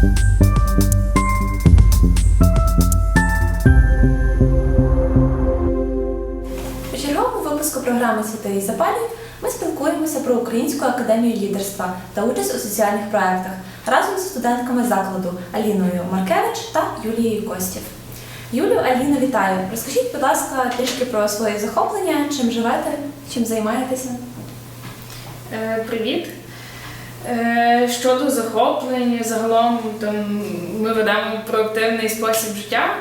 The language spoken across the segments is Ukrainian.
У черговому випуску програми Святої Запалі ми спілкуємося про Українську академію лідерства та участь у соціальних проєктах разом з студентками закладу Аліною Маркевич та Юлією Костів. Юлю, Аліна, вітаю! Розкажіть, будь ласка, трішки про свої захоплення, чим живете, чим займаєтеся. Е, Привіт. Е, Щодо захоплень, загалом там, ми ведемо проактивний спосіб життя.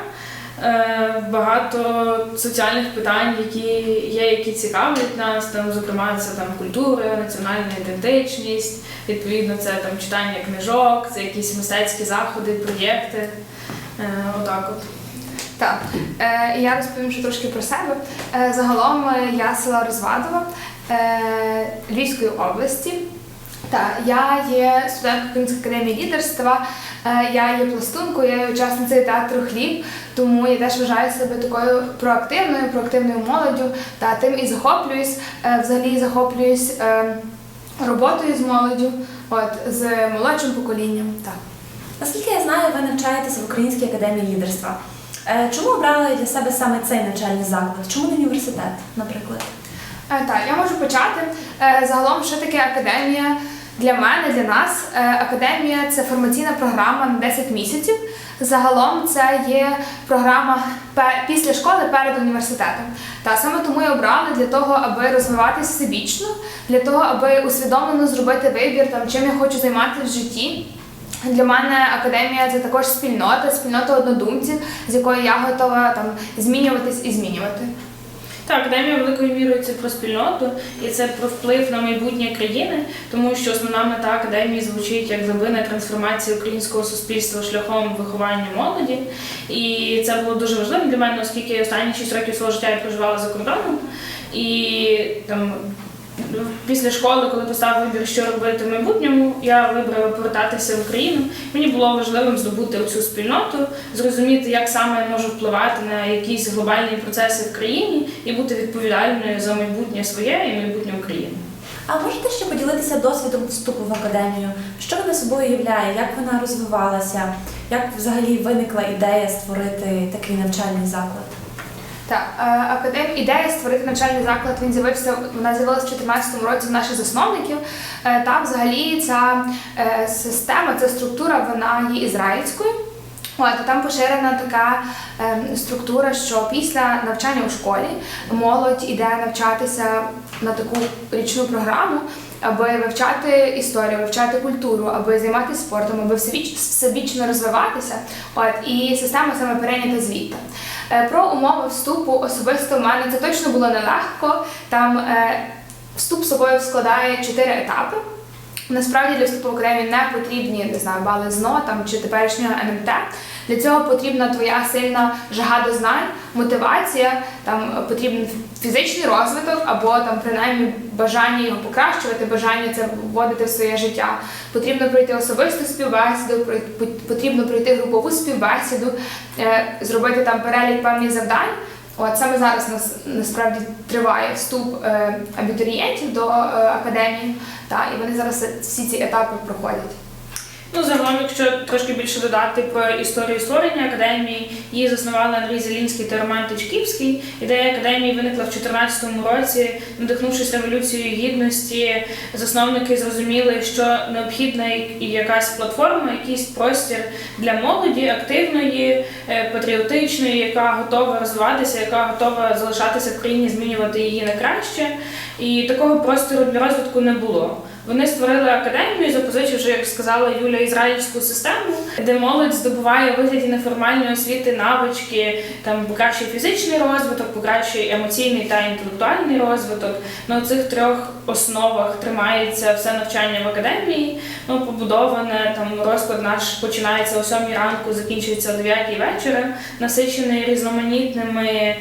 Е, Багато соціальних питань, які є, які цікавлять нас, там, зокрема, це там культура, національна ідентичність, відповідно, це там читання книжок, це якісь мистецькі заходи, проєкти. Е, Отак от. Так, я розповім ще трошки про себе. Загалом я села Розвадова Львівської області. Так, я є студенткою Української академії лідерства, е, я є пластункою, я є учасницею театру хліб, тому я теж вважаю себе такою проактивною, проактивною молоддю та тим і захоплююсь. Е, взагалі захоплююсь е, роботою з молоддю, от, з молодшим поколінням. Так. Наскільки я знаю, ви навчаєтеся в Українській академії лідерства. Чому обрали для себе саме цей навчальний заклад? Чому не університет, наприклад? Так, я можу почати. Загалом, що таке академія для мене, для нас? Е, Академія це формаційна програма на 10 місяців. Загалом це є програма після школи перед університетом. Та саме тому я обрала для того, аби розвиватися всебічно, для того, аби усвідомлено зробити вибір, там чим я хочу займатися в житті. Для мене академія це також спільнота, спільнота однодумців, з якою я готова там змінюватись і змінювати. Так, академія великою мірою це про спільноту і це про вплив на майбутнє країни, тому що основна мета академії звучить як глибина трансформації українського суспільства шляхом виховання молоді. І це було дуже важливо для мене, оскільки останні 6 років свого життя я проживала за кордоном. І там після школи, коли поставив вибір, що робити в майбутньому, я вибрала повертатися в Україну. Мені було важливим здобути цю спільноту, зрозуміти, як саме я можу впливати на якісь глобальні процеси в країні і бути відповідальною за майбутнє своє і майбутнє України. А можете ще поділитися досвідом вступу в академію? Що вона собою являє? Як вона розвивалася? Як взагалі виникла ідея створити такий навчальний заклад? Так, е, академ ідея створити навчальний заклад. Він з'явився. Вона з'явилася в 2014 році в наших засновників. Е, Та взагалі ця е, система, ця структура, вона є ізраїльською. От, там поширена така е, структура, що після навчання у школі молодь іде навчатися на таку річну програму, аби вивчати історію, вивчати культуру, аби займатися спортом, аби всебіч, всебічно розвиватися. От, і система саме перейнята звідти. Е, Про умови вступу особисто в мене це точно було нелегко. Там е, вступ собою складає чотири етапи. Насправді для вступу в академію не потрібні не знаю, бали ЗНО там, чи теперішнього НМТ. Для цього потрібна твоя сильна жага до знань, мотивація, там потрібен фізичний розвиток або там принаймні бажання його покращувати, бажання це вводити в своє життя. Потрібно пройти особисту співбесіду, потрібно пройти групову співбесіду, е, зробити там перелік певних завдань. От саме зараз нас насправді триває вступ е, абітурієнтів до е, академії, та і вони зараз всі ці етапи проходять. Ну, загалом, якщо трошки більше додати про історію створення академії, її заснували Андрій Зелінський та Роман Тичківський. Ідея академії виникла в 2014 році, надихнувшись революцією гідності. Засновники зрозуміли, що необхідна якась платформа, якийсь простір для молоді, активної, е, патріотичної, яка готова розвиватися, яка готова залишатися в країні, змінювати її на краще. І такого простору для розвитку не було. Вони створили академію, запозичивши, як сказала Юля, ізраїльську систему, де молодь здобуває вигляді неформальної освіти навички, там покращує фізичний розвиток, покращує емоційний та інтелектуальний розвиток. На цих трьох основах тримається все навчання в академії. Ну, побудоване там розклад наш починається о 7 ранку, закінчується о 9 вечора, насичений різноманітними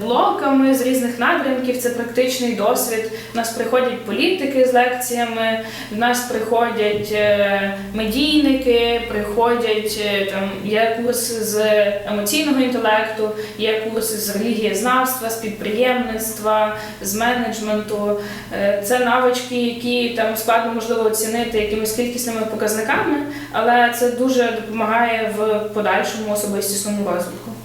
блоками з різних напрямків. Це практичний досвід. У нас приходять політики з лекціями. Лекціями. В нас приходять е, медійники, приходять е, там є курси з емоційного інтелекту, є курси з релігієзнавства, з підприємництва, з менеджменту. Е, Це навички, які там складно можливо оцінити якимись кількісними показниками, але це дуже допомагає в подальшому особистісному розвитку.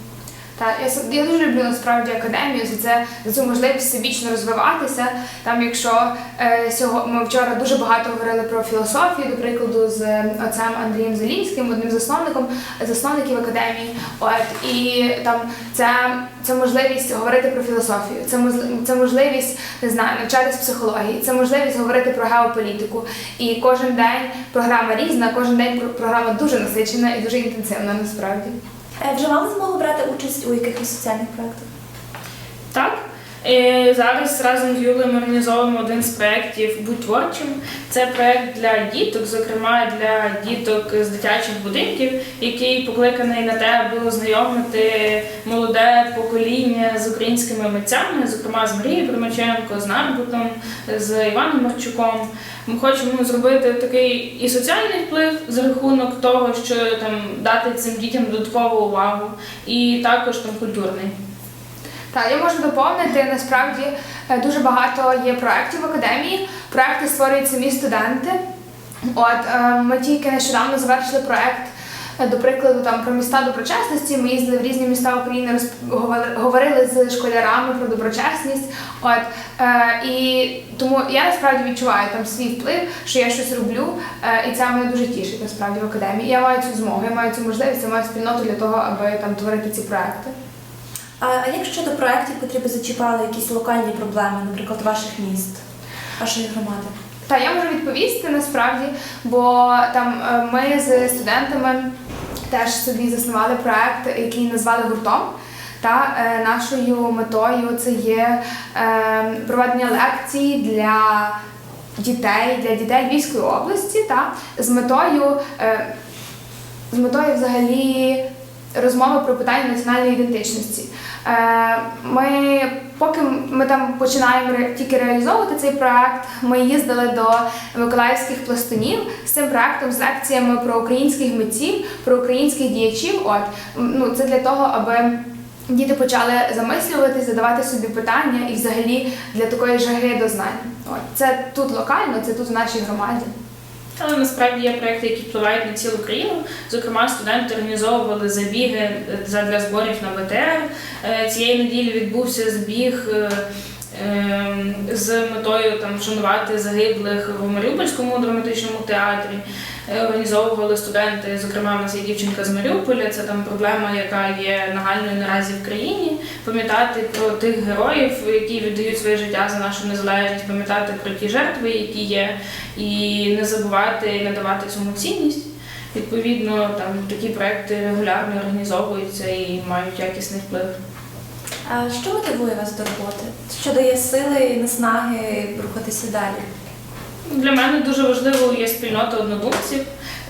Так, я, я дуже люблю насправді академію за це за цю можливість всебічно розвиватися. Там, якщо е, сього, ми вчора дуже багато говорили про філософію, до прикладу, з отцем Андрієм Зелінським, одним засновником засновників академії. От і там це, це можливість говорити про філософію, це це можливість не знаю, навчатись психології, це можливість говорити про геополітику. І кожен день програма різна, кожен день про- програма дуже насичена і дуже інтенсивна насправді. Е, Вже мали змогу брати участь у якихось соціальних проєктах? І зараз разом з Юлею ми організовуємо один з проєктів Будь творчим. Це проєкт для діток, зокрема для діток з дитячих будинків, який покликаний на те, аби ознайомити молоде покоління з українськими митцями, зокрема з Марією Примаченко, з Нарбутом, з Іваном Марчуком. Ми хочемо зробити такий і соціальний вплив за рахунок того, що там дати цим дітям додаткову увагу, і також там культурний. Так, я можу доповнити. Насправді е, дуже багато є проєктів в академії. Проекти створюють самі студенти. От е, ми тільки нещодавно завершили проект. е, До прикладу, там про міста доброчесності. Ми їздили в різні міста України, говорили з школярами про доброчесність. От е, і тому я насправді відчуваю там свій вплив, що я щось роблю, е, і це мене дуже тішить насправді в академії. Я маю цю змогу, я маю цю можливість, я маю спільноту для того, аби там творити ці проекти. А, а як щодо проєктів, котрі би зачіпали якісь локальні проблеми, наприклад, ваших міст, вашої громади? Та я можу відповісти насправді, бо там е, ми з студентами теж собі заснували проект, який назвали гуртом. Та е, нашою метою це є е, проведення лекцій для дітей, для дітей Львівської області, та з метою, е, з метою взагалі розмови про питання національної ідентичності. Е, Ми поки ми там починаємо тільки реалізовувати цей проект, ми їздили до миколаївських пластунів з цим проектом, з лекціями про українських митців, про українських діячів. От ну це для того, аби діти почали замислюватись, задавати собі питання і взагалі для такої жаги до знань. От це тут локально, це тут в нашій громаді. Але насправді є проекти, які впливають на цілу країну. Зокрема, студенти організовували забіги для зборів на БТР. Е, Цієї неділі відбувся збіг. е, ем, З метою там вшанувати загиблих в Маріупольському драматичному театрі Е, організовували студенти. Зокрема, у нас є дівчинка з Маріуполя. Це там проблема, яка є нагальною наразі в країні. Пам'ятати про тих героїв, які віддають своє життя за нашу незалежність, пам'ятати про ті жертви, які є, і не забувати і надавати цьому цінність. Відповідно, там такі проекти регулярно організовуються і мають якісний вплив. А що мотивує вас до роботи? Що дає сили і наснаги рухатися далі? Для мене дуже важливою є спільнота однодумців.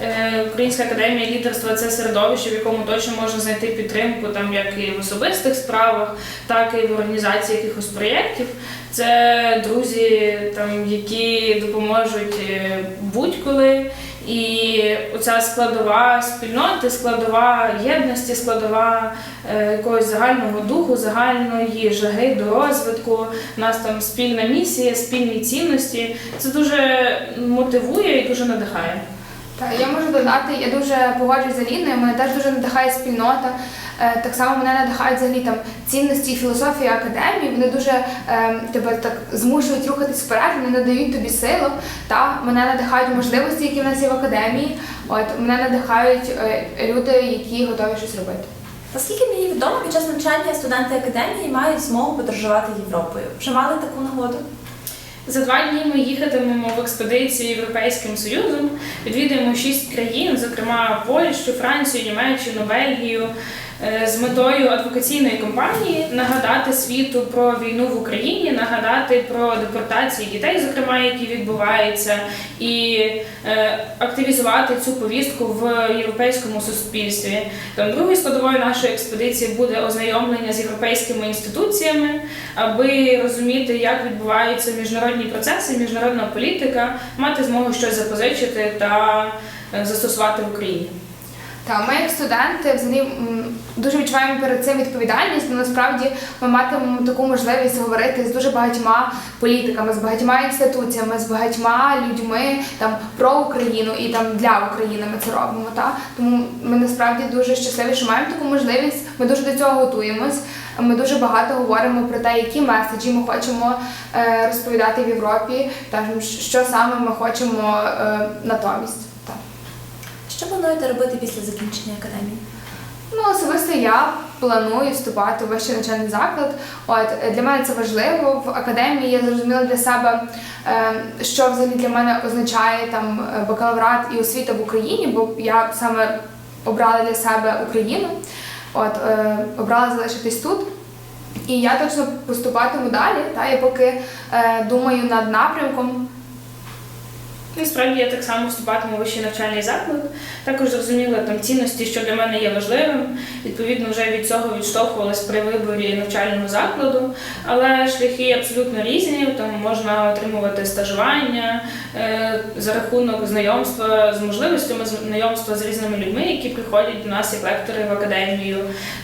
Е, Українська академія лідерства це середовище, в якому точно можна знайти підтримку, там як і в особистих справах, так і в організації якихось проєктів. Це друзі, там, які допоможуть е, будь-коли. І оця складова спільноти, складова єдності, складова е, якогось загального духу, загальної жаги до розвитку. У нас там спільна місія, спільні цінності. Це дуже мотивує і дуже надихає. Так, я можу додати, я дуже погоджуюсь з Аліною, мене теж дуже надихає спільнота. Е, Так само мене надихають взагалі там цінності і філософія академії. Вони дуже е, тебе так змушують рухатись вперед, вони надають тобі силу. Та мене надихають можливості, які в нас є в академії. От мене надихають е, люди, які готові щось робити. Наскільки мені відомо, під час навчання студенти академії мають змогу подорожувати Європою. Вже мали таку нагоду? За два дні ми їхатимемо в експедицію Європейським Союзом, відвідаємо шість країн, зокрема Польщу, Францію, Німеччину, Бельгію, з метою адвокаційної кампанії нагадати світу про війну в Україні, нагадати про депортації дітей, зокрема, які відбуваються, і е, активізувати цю повістку в європейському суспільстві. Там другою складовою нашої експедиції буде ознайомлення з європейськими інституціями, аби розуміти, як відбуваються міжнародні процеси, міжнародна політика, мати змогу щось запозичити та е, застосувати в Україні. Та ми, як студенти, взагалі дуже відчуваємо перед цим відповідальність. але насправді ми матимемо таку можливість говорити з дуже багатьма політиками, з багатьма інституціями, з багатьма людьми там про Україну і там для України ми це робимо. Та тому ми насправді дуже щасливі, що маємо таку можливість. Ми дуже до цього готуємось. Ми дуже багато говоримо про те, які меседжі ми хочемо е, розповідати в Європі, та що саме ми хочемо е, натомість. Що плануєте робити після закінчення академії? Ну, особисто я планую вступати у вищий навчальний заклад. От для мене це важливо. В академії я зрозуміла для себе, е, що взагалі для мене означає там е, бакалаврат і освіта в Україні, бо я саме обрала для себе Україну. От е, обрала залишитись тут. І я точно поступатиму далі. Та я поки думаю над напрямком. І справді я так само вступатиму у вищий навчальний заклад. Також зрозуміла там цінності, що для мене є важливим. Відповідно, вже від цього відштовхувалась при виборі навчального закладу. Але шляхи абсолютно різні. Там можна отримувати стажування е, за рахунок знайомства з можливостями знайомства з різними людьми, які приходять до нас як лектори в академію.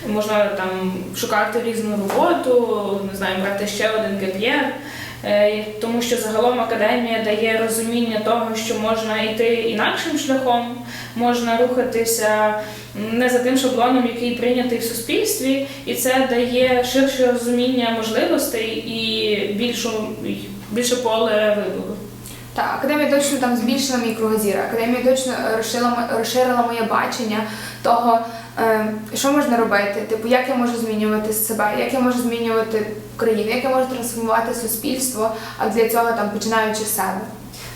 Можна там шукати різну роботу, не знаю, брати ще один геп'єр. Е, Тому що загалом академія дає розуміння того, що можна йти інакшим шляхом, можна рухатися не за тим шаблоном, який прийнятий в суспільстві, і це дає ширше розуміння можливостей і більшу більше поле вибору. Так, академія точно там збільшила мій кругозір. Академія точно розширила, розширила моє бачення того, е, що можна робити, типу, як я можу змінювати себе, як я можу змінювати країну, як я можу трансформувати суспільство, а для цього там починаючи з себе.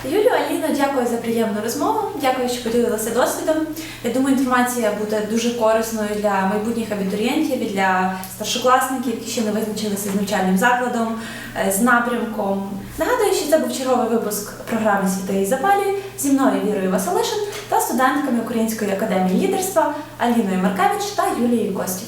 Юлію, Аліно, дякую за приємну розмову. Дякую, що поділилися досвідом. Я думаю, інформація буде дуже корисною для майбутніх абітурієнтів і для старшокласників, які ще не визначилися з навчальним закладом, е, з напрямком. Нагадую, що це був черговий випуск програми Світи і запалі зі мною Вірою Василишин та студентками Української академії лідерства Аліною Маркевич та Юлією Костів.